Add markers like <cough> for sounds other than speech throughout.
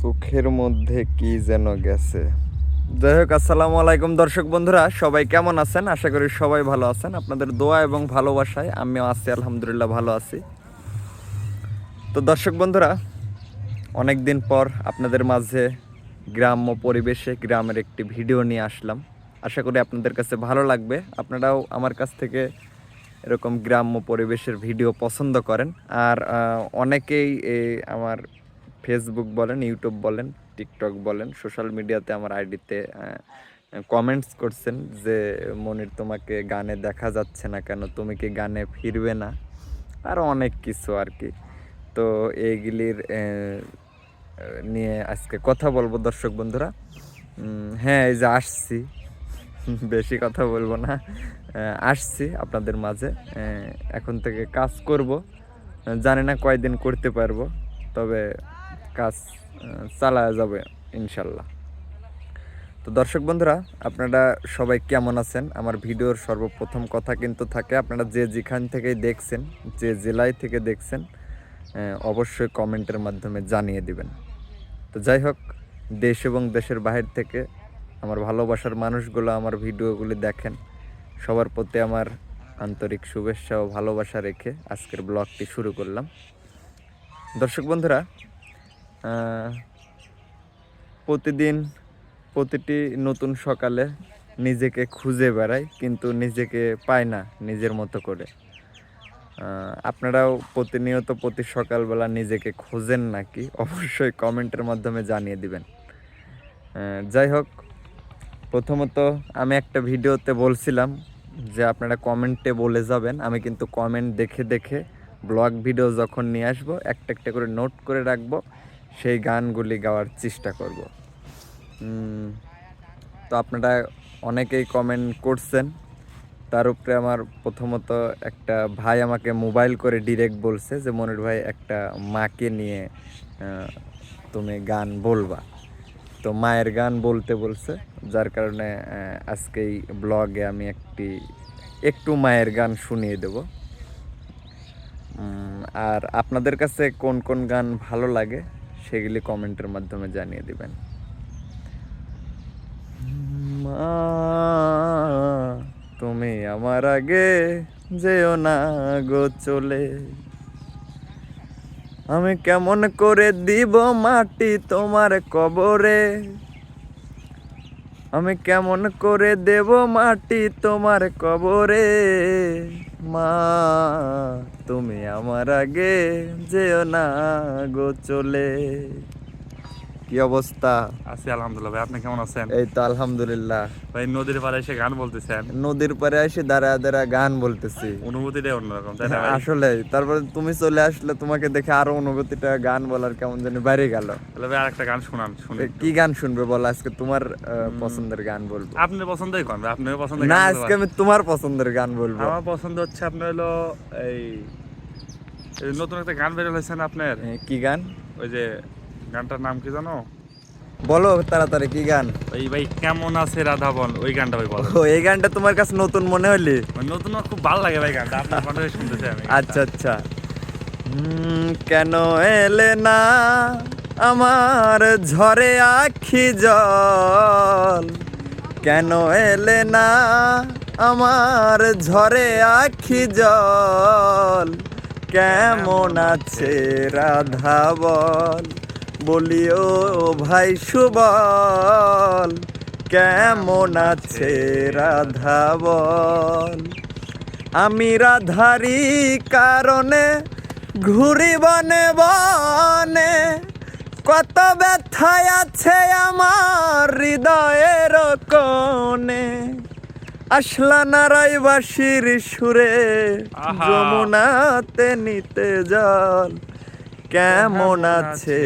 চোখের মধ্যে কি যেন গেছে। যাই হোক আসসালামু আলাইকুম দর্শক বন্ধুরা, সবাই কেমন আছেন? আশা করি সবাই ভালো আছেন। আপনাদের দোয়া এবং ভালোবাসায় আমিও আছি, আলহামদুলিল্লাহ ভালো আছি। তো দর্শক বন্ধুরা অনেক দিন পর আপনাদের মাঝে গ্রাম্য পরিবেশে গ্রামের একটি ভিডিও নিয়ে আসলাম। আশা করি আপনাদের কাছে ভালো লাগবে। আপনারাও আমার কাছ থেকে এরকম গ্রাম্য পরিবেশের ভিডিও পছন্দ করেন। আর অনেকেই আমার ফেসবুক বলেন ইউটিউব বলেন টিকটক বলেন সোশ্যাল মিডিয়াতে আমার আইডিতে কমেন্টস করছেন যে, মনির, তোমাকে গানে দেখা যাচ্ছে না কেন? তুমি কি গানে ফিরবে না? আরও অনেক কিছু আর কি। তো এইগুলির নিয়ে আজকে কথা বলব দর্শক বন্ধুরা। হ্যাঁ এই যে আসছি। বেশি কথা বলব না। আসছি আপনাদের মাঝে। এখন থেকে কাজ করব। জানি না কয়দিন করতে পারব। তবে কাজ আহ, চালা যাবে ইনশাল্লাহ। তো দর্শক বন্ধুরা আপনারা সবাই কেমন আছেন? আমার ভিডিওর সর্বপ্রথম কথা কিন্তু থাকে আপনারা যে যেখান থেকেই দেখছেন যে জেলায় থেকে দেখছেন অবশ্যই কমেন্টের মাধ্যমে জানিয়ে দিবেন। তো যাই হোক দেশ এবং দেশের বাহির থেকে আমার ভালোবাসার মানুষগুলো আমার ভিডিওগুলি দেখেন সবার প্রতি আমার আন্তরিক শুভেচ্ছা ও ভালোবাসা রেখে আজকের ব্লগটি শুরু করলাম। দর্শক বন্ধুরা প্রতিদিন প্রতিটি নতুন সকালে নিজেকে খুঁজে বেড়াই, কিন্তু নিজেকে পায় না নিজের মতো করে। আপনারাও প্রতিনিয়ত প্রতি সকালবেলা নিজেকে খোঁজেন নাকি? অবশ্যই কমেন্টের মাধ্যমে জানিয়ে দিবেন। যাই হোক, প্রথমত আমি একটা ভিডিওতে বলছিলাম যে আপনারা কমেন্টে বলে যাবেন, আমি কিন্তু কমেন্ট দেখে দেখে ব্লগ ভিডিও যখন নিয়ে আসব, একটা একটা করে নোট করে রাখব। সেই গানগুলি গাওয়ার চেষ্টা করব। তো আপনারা অনেকেই কমেন্ট করছেন। তার উপরে আমার প্রথমত একটা ভাই আমাকে মোবাইল করে ডিরেক্ট বলছে যে মনির ভাই একটা মাকে নিয়ে তুমি গান বলবা। তো মায়ের গান বলতে বলছে যার কারণে আহ, আজকে এই ব্লগে আমি একটি একটু মায়ের গান শুনিয়ে দেব। আর আপনাদের কাছে কোন কোন গান ভালো লাগে? সেগুলি কমেন্টের মাধ্যমে জানিয়ে দিবেন। মা, তুমি আমার আগে যেও না গো চলে। আমি কেমন করে দিব মাটি তোমার কবরে? আমি কেমন করে দেব মাটি তোমার কবরে? মা তুমি আমার আগে যেও না গো চলে। কি অবস্থা? আছি আলহামদুলিল্লাহ ভাই আপনি কেমন আছেন? এই তো আলহামদুলিল্লাহ। ভাই নদীর পাড়ে এসে গান বলতেছেন। নদীর পারে এসে দাঁড়া দাঁড়া গান বলতেছি। অনুভূতিটাই অন্যরকম তাই না আসলে তারপরে তুমি চলে আসলে তোমাকে দেখে আরও অনুভূতিটা গান বলার কেমন জানি বাইরে গেল। তাহলে ভাই আরেকটা গান শুনান শুনি। কি গান শুনবে বল? আজকে তোমার পছন্দের গান বলব। আপনি পছন্দই করেন ভাই, আপনার পছন্দ না আজকে আমি তোমার পছন্দের গান বলব। আমার পছন্দ হচ্ছে আপনার হলো এই নতুন একটা গান বের হয়েছে না আপনার? কি গান? ওই যে গানটার নাম কি জানো? বলো তাড়াতাড়ি কি গান? ওই ভাই কেমন আছে রাধাবন ওই গানটা ভাই বলো। ও এই গানটা তোমার কাছে নতুন মনে মানে নতুন খুব ভালো লাগে ভাই গানটা। আপনার কণ্ঠে শুনতেছি আমি আচ্ছা আচ্ছা। কেন এলে না আমার ঝরে আখি জল? কেন এলে না আমার ঝরে আখি জল? কেমন আছে রাধা বল বলিও ভাই সুবল, কেমন আছে রাধা বল আমি রাধারি কারণে ঘুরি বনে বনে কত ব্যথায় আছে আমার আসলা নারাই বাসির সুরে যমুনাতে নিতে জল কেমন আছে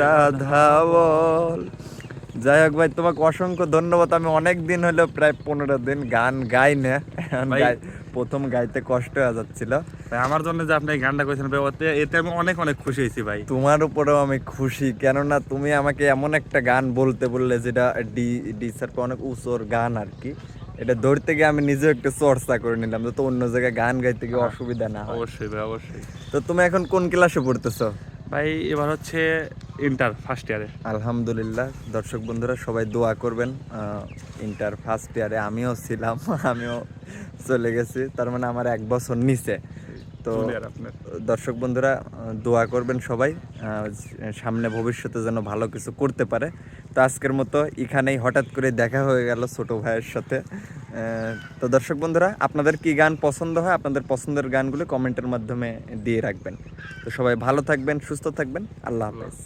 রাধা বল যাই হোক ভাই তোমাকে অসংখ্য ধন্যবাদ। আমি অনেক দিন হলো প্রায় পনেরো দিন গান গাই না। প্রথম গাইতে কষ্ট হয়ে যাচ্ছিল। ভাই আমার জন্য যে আপনি গানটা করেছেন ভাই ওতে এতে আমি অনেক অনেক খুশি হয়েছি ভাই। তোমার উপরেও আমি খুশি কেননা তুমি আমাকে এমন একটা গান বলতে বললে যেটা ডি ডি স্যার অনেক উঁচুর গান আর কি। এটা ধরতে গিয়ে আমি নিজেও একটু চর্চা করে নিলাম তো অন্য জায়গায় গান গাইতে গিয়ে অসুবিধা না অবশ্যই ভাই অবশ্যই। তো তুমি এখন কোন ক্লাসে পড়তেছো? ভাই এবার হচ্ছে ইন্টার ফার্স্ট ইয়ারে আলহামদুলিল্লাহ দর্শক বন্ধুরা সবাই দোয়া করবেন। ইন্টার ফার্স্ট ইয়ারে আমিও ছিলাম <laughs> আমিও চলে গেছি। তার মানে আমার এক বছর নিচে। তো দর্শক বন্ধুরা দোয়া করবেন সবাই সামনে ভবিষ্যতে যেন ভালো কিছু করতে পারে। তো আজকের মতো এখানেই হঠাৎ করে দেখা হয়ে গেল ছোট ভাইয়ের সাথে। তো দর্শক বন্ধুরা আপনাদের কি গান পছন্দ হয় আপনাদের পছন্দের গানগুলো কমেন্টের মাধ্যমে দিয়ে রাখবেন। তো সবাই ভালো থাকবেন সুস্থ থাকবেন আল্লাহ হাফেজ।